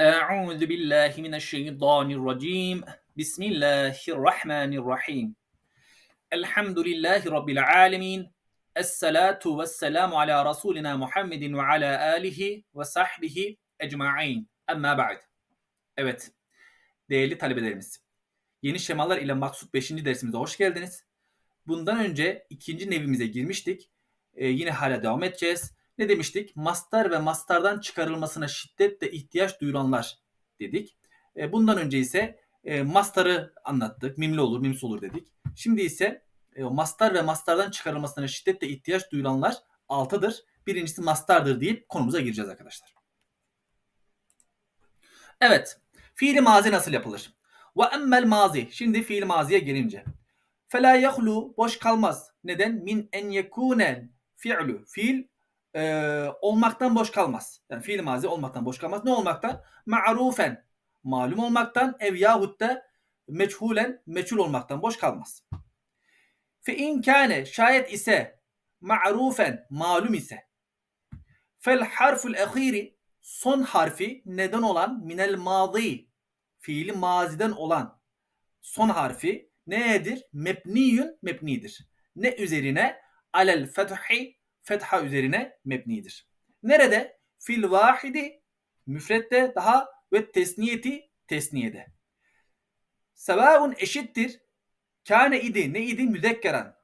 Euzu billahi mineşşeytanirracim. Bismillahirrahmanirrahim. Elhamdülillahi rabbil alamin. Esselatu vesselamu ala rasulina Muhammedin ve ala alihi ve sahbihi ecmaîn. Amma ba'd. Evet. Değerli talebelerimiz. Yeni şemalar ile maksut 5. dersimize hoş geldiniz. Bundan önce ikinci nevimize girmiştik. Ee, yine hala devam edeceğiz. Ne demiştik? Mastar ve mastardan çıkarılmasına şiddetle ihtiyaç duyulanlar dedik. Ee, bundan önce ise e, mastarı anlattık. Mimli olur, mimsi olur dedik. Şimdi ise e, mastar ve mastardan çıkarılmasına şiddetle ihtiyaç duyulanlar altıdır. Birincisi mastardır deyip konumuza gireceğiz arkadaşlar. Evet. Fiili mazi nasıl yapılır? Ve emmel mazi. Şimdi fiil maziye gelince. Fela yahlu boş kalmaz. Neden? Min en yekunel fi'lu. Fiil e, olmaktan boş kalmaz. Yani fiil mazi olmaktan boş kalmaz. Ne olmaktan? Ma'rufen. Malum olmaktan ev yahut da meçhulen meçhul olmaktan boş kalmaz. Fe in kâne şayet ise ma'rufen malum ise fel harful ehiri son harfi neden olan minel mazi fiili maziden olan son harfi nedir? Mebniyün mebnidir. Ne üzerine? Alel fethi fetha üzerine mebnidir. Nerede? Fil vahidi müfrette daha ve tesniyeti tesniyede. Sevaun eşittir. Kâne idi ne idi? Müzekkeren.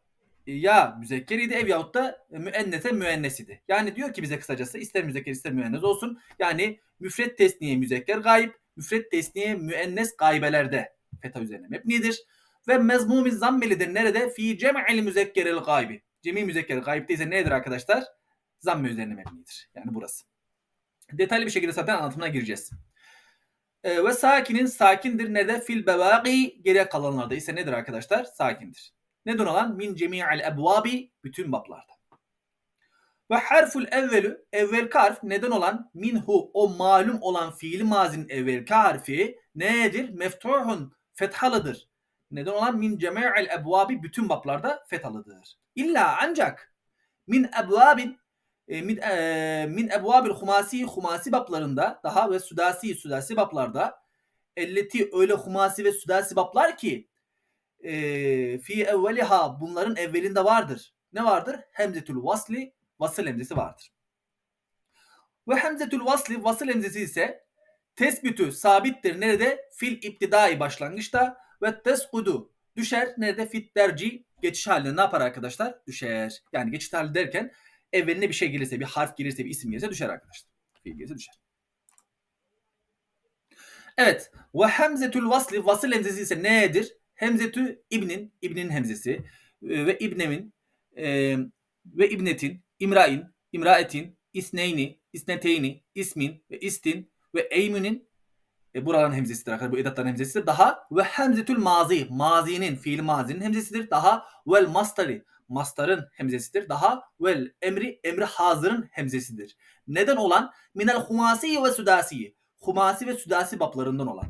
Ya müzekker idi ev yahut da müennese müennes idi. Yani diyor ki bize kısacası ister müzekker ister müennes olsun. Yani müfret tesniye müzekker gayb, müfret tesniye müennes gaybelerde feta üzerine mebnidir. Ve mezmumi zammelidir. Nerede? Fi cem'il müzekkeril gaybi. Cemi müzekker gaybde ise nedir arkadaşlar? Zamme üzerine mebnidir. Yani burası. Detaylı bir şekilde zaten anlatımına gireceğiz. Ee, ve sakinin sakindir. Nerede? Fil bevâgi geriye kalanlarda ise nedir arkadaşlar? Sakindir. Neden olan? Min cemi'al ebvabi bütün bablarda. Ve harful evvelü evvel harf neden olan minhu o malum olan fiil mazinin evvel harfi nedir? Meftuhun fethalıdır. Neden olan min cemi'al ebvabi bütün bablarda fethalıdır. İlla ancak min ebvabin e, min, e, min ebvabil humasi humasi bablarında daha ve sudasi sudasi bablarda elleti öyle humasi ve sudasi bablar ki e, fi evveliha bunların evvelinde vardır. Ne vardır? Hemzetül vasli vasıl hemzesi vardır. Ve hemzetül vasli vasıl hemzesi ise tesbütü sabittir. Nerede? Fil iptidai başlangıçta ve teskudu düşer. Nerede? Fit derci geçiş halinde ne yapar arkadaşlar? Düşer. Yani geçiş hali derken evveline bir şey gelirse, bir harf gelirse, bir isim gelirse düşer arkadaşlar. Fiil gelirse düşer. Evet. Ve hemzetül vasli vasıl hemzesi ise nedir? Hemzetü ibnin, ibnin hemzesi e, ve ibnemin e, ve ibnetin, imrain, imraetin, isneyni, isneteyni, ismin ve istin ve eymünün e, buraların hemzesidir arkadaşlar. Bu edatların hemzesidir. Daha ve hemzetül mazi. Mazinin, fiil mazinin hemzesidir. Daha vel mastari. Mastarın hemzesidir. Daha vel emri, emri hazırın hemzesidir. Neden olan? Minel humasi ve sudasi. Humasi ve sudasi bablarından olan.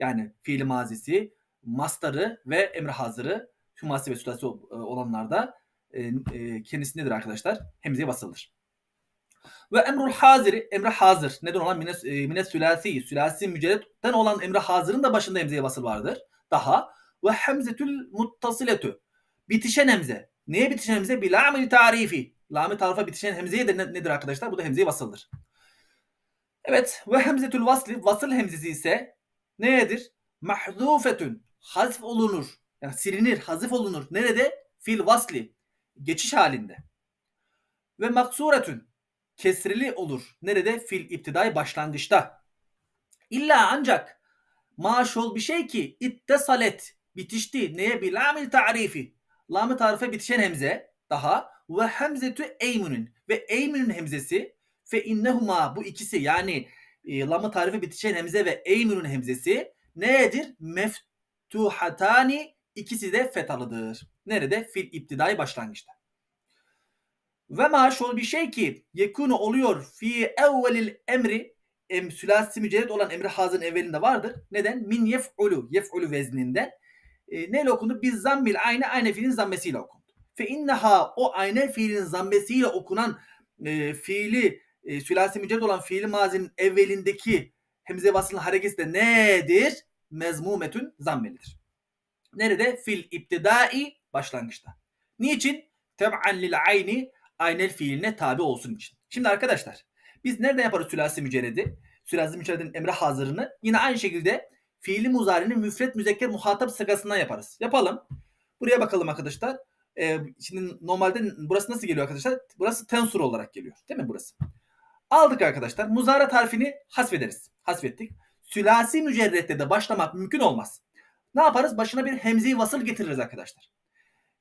Yani fiil mazisi, mastarı ve emri hazırı humasi ve sudasi olanlarda e, e, kendisindedir arkadaşlar. Hemzeye basılır. Ve emrul haziri, emre hazır. Neden olan mine, mine sülasi, sülasi mücerretten olan emre hazırın da başında hemzeye basıl vardır. Daha ve hemzetül muttasiletü. Bitişen hemze. Neye bitişen hemze? Bir lamil tarifi. Lamil tarifa bitişen hemzeye de nedir arkadaşlar? Bu da hemzeye basıldır. Evet. Ve hemzetül vasli. Vasıl hemzesi ise nedir? Mahzufetün. Hazf olunur. Yani silinir, hazif olunur. Nerede? Fil vasli. Geçiş halinde. Ve maksuretün kesrili olur. Nerede? Fil iptidai başlangıçta. İlla ancak maşol bir şey ki ittesalet bitişti. Neye? Bir lamil tarifi. Lamı tarife bitişen hemze daha ve hemzetü eymunun ve eymunun hemzesi fe innehuma bu ikisi yani e, lamı tarife bitişen hemze ve eymunun hemzesi nedir? Meftuhatani ikisi de fetalıdır. Nerede? Fil iptidai başlangıçta. Ve maşol bir şey ki yekunu oluyor fi evvelil emri em, sülasi mücerred olan emri hazın evvelinde vardır. Neden? Min yef'ulu yef'ulu vezninden. E, neyle okundu? Biz zammil aynı aynı fiilin zammesiyle okundu. Fe inneha o aynı fiilin zammesiyle okunan e, fiili e, sülasi mücerred olan fiili mazinin evvelindeki hemze vasılın hareketi de nedir? Mezmumetün zammelidir. Nerede? Fil iptidai başlangıçta. Niçin? Teb'an lil ayni aynel fiiline tabi olsun için. Şimdi arkadaşlar biz nereden yaparız sülasi mücerredi? Sülasi mücerredin emre hazırını yine aynı şekilde fiili muzarinin müfret müzekker muhatap sıgasından yaparız. Yapalım. Buraya bakalım arkadaşlar. Ee, şimdi normalde burası nasıl geliyor arkadaşlar? Burası tensur olarak geliyor. Değil mi burası? Aldık arkadaşlar. Muzara tarifini hasfederiz. Hasfettik. Sülasi mücerrette de başlamak mümkün olmaz. Ne yaparız? Başına bir hemze vasıl getiririz arkadaşlar.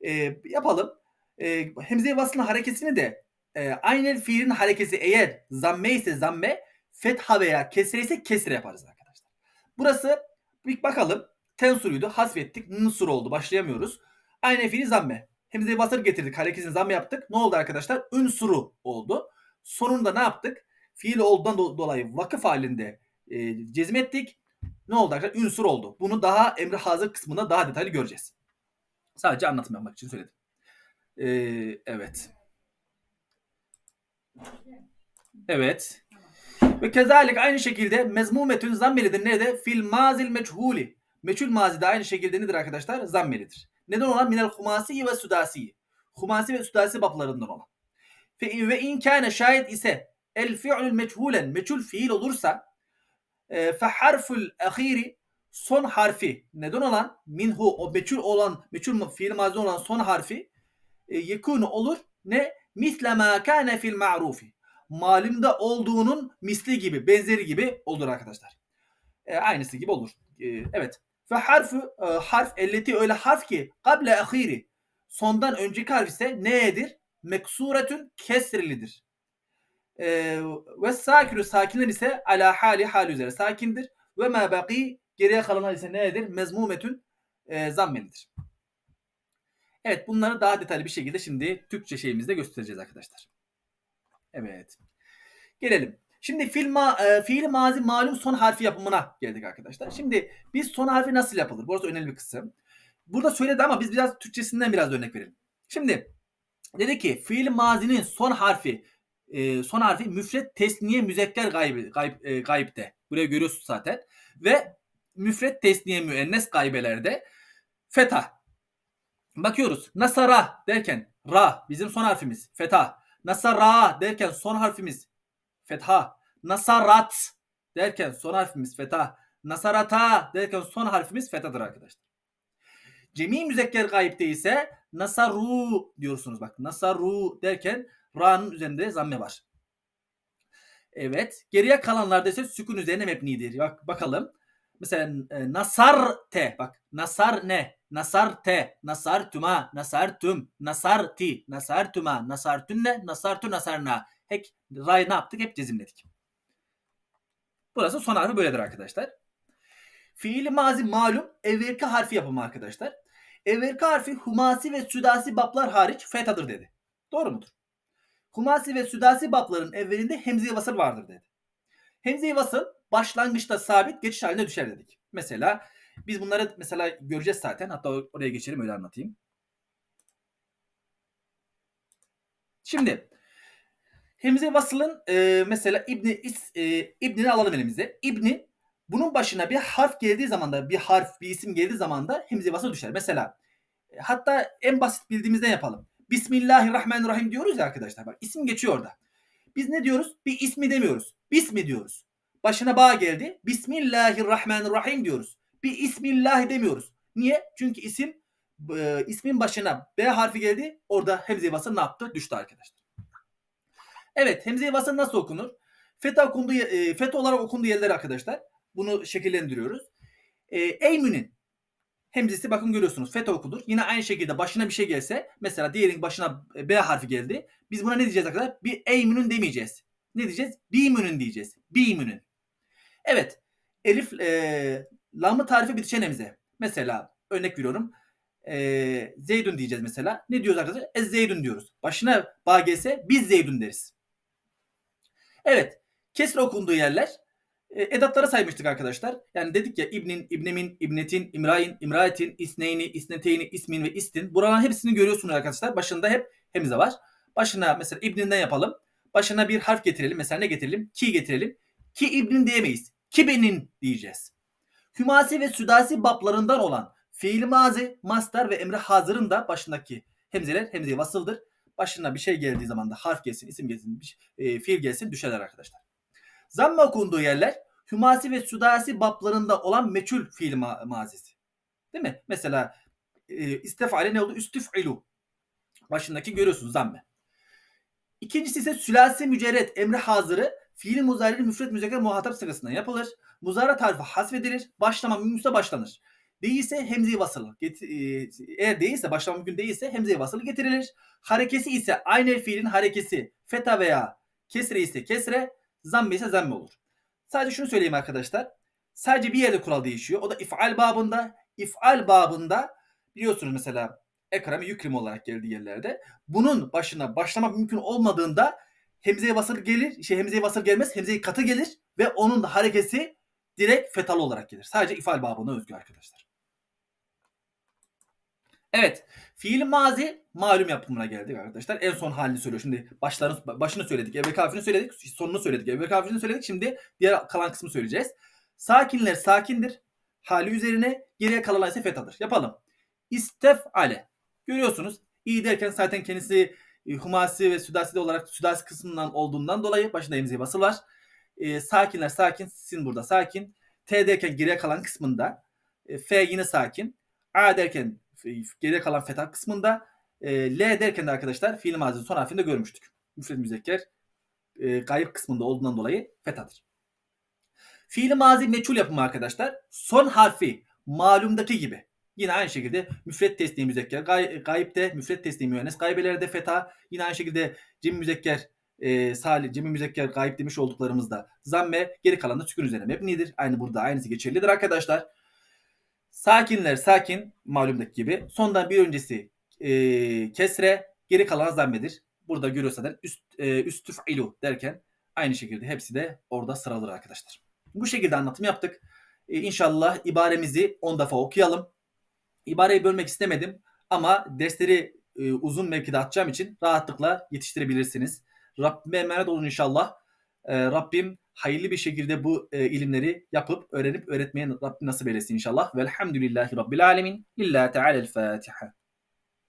Ee, yapalım. Ee, hemze vasılın harekesini de e, aynel fiilin harekesi eğer zamme ise zamme, fetha veya kesre ise kesre yaparız arkadaşlar. Burası bir bakalım. Tensuruydu. Hasfettik. Nusur oldu. Başlayamıyoruz. Aynel fiili zamme. Hemze vasıl getirdik. Harekesini zamme yaptık. Ne oldu arkadaşlar? Ünsuru oldu. Sonunda ne yaptık? Fiil olduğundan do- dolayı vakıf halinde e, cezmettik. Ne oldu arkadaşlar? Ünsur oldu. Bunu daha emri hazır kısmında daha detaylı göreceğiz. Sadece anlatım yapmak için söyledim. Ee, evet. Evet. Ve kezalik aynı şekilde mezmumetün zammelidir. Nerede? Fil mazil meçhuli. Meçhul mazide aynı şekilde nedir arkadaşlar? Zammelidir. Neden olan? Minel humasi ve sudasi. Humasi ve sudasi bablarından olan. Fe, ve in kâne şayet ise el fi'lül meçhulen meçhul fiil olursa e, fe harful ahiri son harfi neden olan minhu o meçhul olan meçhul fiil mazi olan son harfi yekunu olur ne misle ma kana fil ma'rufi malumda olduğunun misli gibi benzeri gibi olur arkadaşlar. E, aynısı gibi olur. E, evet. Ve harfu e, harf elleti öyle harf ki kable ahiri sondan önceki harf ise nedir? Meksuretün kesrilidir. E, ve sakinu sakinler ise ala hali hal üzere sakindir. Ve ma baki geriye kalanlar ise nedir? Mezmumetün e, zammelidir. Evet bunları daha detaylı bir şekilde şimdi Türkçe şeyimizde göstereceğiz arkadaşlar. Evet. Gelelim. Şimdi fiil, ma, e, fiil mazi malum son harfi yapımına geldik arkadaşlar. Şimdi biz son harfi nasıl yapılır? Burası önemli bir kısım. Burada söyledi ama biz biraz Türkçesinden biraz örnek verelim. Şimdi dedi ki fiil mazinin son harfi e, son harfi müfret tesniye müzekker gayb, gayb, e, gaybde. Buraya görüyorsunuz zaten. Ve müfret tesniye müennes gaybelerde feta. Bakıyoruz. Nasara derken ra bizim son harfimiz feta. Nasara derken son harfimiz fetha. Nasarat derken son harfimiz fetha. Nasarata derken son harfimiz fetadır arkadaşlar. Cemi müzekker gayipte ise nasaru diyorsunuz bak. Nasaru derken ra'nın üzerinde zamme var. Evet. Geriye kalanlarda ise sükun üzerine mebnidir. Bak bakalım. Mesela e, nasar te bak nasar ne nasar te nasar tuma nasar tüm nasar ti nasar tuma nasar tünne nasar tü nasarna hep ray ne yaptık hep cezimledik. Burası son harfi böyledir arkadaşlar. Fiili mazi malum evvelki harfi yapımı arkadaşlar. Evvelki harfi humasi ve südasi bablar hariç fetadır dedi. Doğru mudur? Humasi ve südasi babların evvelinde hemze vasıl vardır dedi. Hemze vasıl başlangıçta sabit geçiş haline düşer dedik. Mesela biz bunları mesela göreceğiz zaten. Hatta oraya geçelim öyle anlatayım. Şimdi Hemze vasılın e, mesela İbni is, e, İbni'ni alalım elimize. İbni bunun başına bir harf geldiği zaman da bir harf bir isim geldiği zaman da hemze vasıl düşer. Mesela e, hatta en basit bildiğimizden yapalım. Bismillahirrahmanirrahim diyoruz ya arkadaşlar. Bak isim geçiyor orada. Biz ne diyoruz? Bir ismi demiyoruz. Bismi diyoruz. Başına bağ geldi. Bismillahirrahmanirrahim diyoruz. Bir ismillah demiyoruz. Niye? Çünkü isim e, ismin başına B harfi geldi. Orada hemze vasıl ne yaptı? Düştü arkadaşlar. Evet hemze-i vasıl nasıl okunur? Feta okunduğu, e, feta olarak okunduğu yerler arkadaşlar. Bunu şekillendiriyoruz. E, Eymün'ün hemzesi bakın görüyorsunuz feta okunur. Yine aynı şekilde başına bir şey gelse mesela diğerinin başına B harfi geldi. Biz buna ne diyeceğiz arkadaşlar? Bir Eymün'ün demeyeceğiz. Ne diyeceğiz? Bimün'ün diyeceğiz. Bimün'ün. Evet. Elif e, lamı tarifi bitişen hemze. Mesela örnek veriyorum. E, Zeydun diyeceğiz mesela. Ne diyoruz arkadaşlar? Ez Zeydun diyoruz. Başına bağ gelse biz Zeydun deriz. Evet. Kesre okunduğu yerler e, edatlara saymıştık arkadaşlar. Yani dedik ya İbnin, İbnemin, İbnetin, İmrain, İmraetin, İsneyni, İsneteyni, İsmin ve İstin. Buraların hepsini görüyorsunuz arkadaşlar. Başında hep hemize var. Başına mesela İbninden yapalım. Başına bir harf getirelim. Mesela ne getirelim? Ki getirelim. Ki İbnin diyemeyiz. Rakibinin diyeceğiz. Hümasi ve südasi bablarından olan fiil mazi, mastar ve emre hazırın da başındaki hemzeler hemze vasıldır. Başına bir şey geldiği zaman da harf gelsin, isim gelsin, bir, e, fiil gelsin düşerler arkadaşlar. Zamm okunduğu yerler hümasi ve südasi bablarında olan meçhul fiil ma- mazisi. Değil mi? Mesela e, istefale ne oldu? Üstüf'ilu. Başındaki görüyorsunuz zamme. İkincisi ise sülasi mücerret emri hazırı fiili muzari müfret müzekker muhatap sırasında yapılır. Muzara tarifi hasfedilir. Başlama mümkünse başlanır. Değilse hemze vasıl. Get- e, eğer değilse başlama mümkün değilse hemze vasıl getirilir. Harekesi ise aynı fiilin harekesi feta veya kesre ise kesre, zamme ise zamme olur. Sadece şunu söyleyeyim arkadaşlar. Sadece bir yerde kural değişiyor. O da if'al babında. İf'al babında biliyorsunuz mesela ekrem yükrim olarak geldiği yerlerde. Bunun başına başlamak mümkün olmadığında hemzeye basılı gelir. Şey hemzeye basılı gelmez. Hemzeye katı gelir ve onun da harekesi direkt fetalı olarak gelir. Sadece ifal babına özgü arkadaşlar. Evet. Fiil mazi malum yapımına geldik arkadaşlar. En son halini söylüyor. Şimdi başlarını, başını söyledik. Evvel kafini söyledik. Sonunu söyledik. Evvel kafini söyledik. Şimdi diğer kalan kısmı söyleyeceğiz. Sakinler sakindir. Hali üzerine geriye kalan ise fetadır. Yapalım. İstefale. Görüyorsunuz. İyi derken zaten kendisi e, humasi ve südasi olarak südasi kısmından olduğundan dolayı başında emziği var. E, sakinler sakin. Sin burada sakin. T derken geriye kalan kısmında. E, F yine sakin. A derken e, geriye kalan fetha kısmında. E, L derken de arkadaşlar fiil mazinin son harfinde görmüştük. Müfred müzekker e, gayip kısmında olduğundan dolayı fethadır. Fiil mazi meçhul yapımı arkadaşlar. Son harfi malumdaki gibi. Yine aynı şekilde müfret teslim müzekker. Gay, gayipte müfret teslim müennes. Gaybelerde feta. Yine aynı şekilde cem müzekker e, salih, cemi müzekker gayip demiş olduklarımızda zamme geri kalan da sükun üzerine mebnidir. Aynı burada aynısı geçerlidir arkadaşlar. Sakinler sakin malumdaki gibi. Sondan bir öncesi e, kesre geri kalan zammedir. Burada görüyorsanız üst, e, üstüf'ilu derken aynı şekilde hepsi de orada sıralıdır arkadaşlar. Bu şekilde anlatım yaptık. E, inşallah ibaremizi 10 defa okuyalım. İbareyi bölmek istemedim ama dersleri e, uzun mevkide atacağım için rahatlıkla yetiştirebilirsiniz. Rabbime emanet olun inşallah. E, Rabbim hayırlı bir şekilde bu e, ilimleri yapıp öğrenip öğretmeye Rabbim nasip eylesin inşallah. Velhamdülillahi Rabbil alemin. Lillahi Teala'l Fatiha.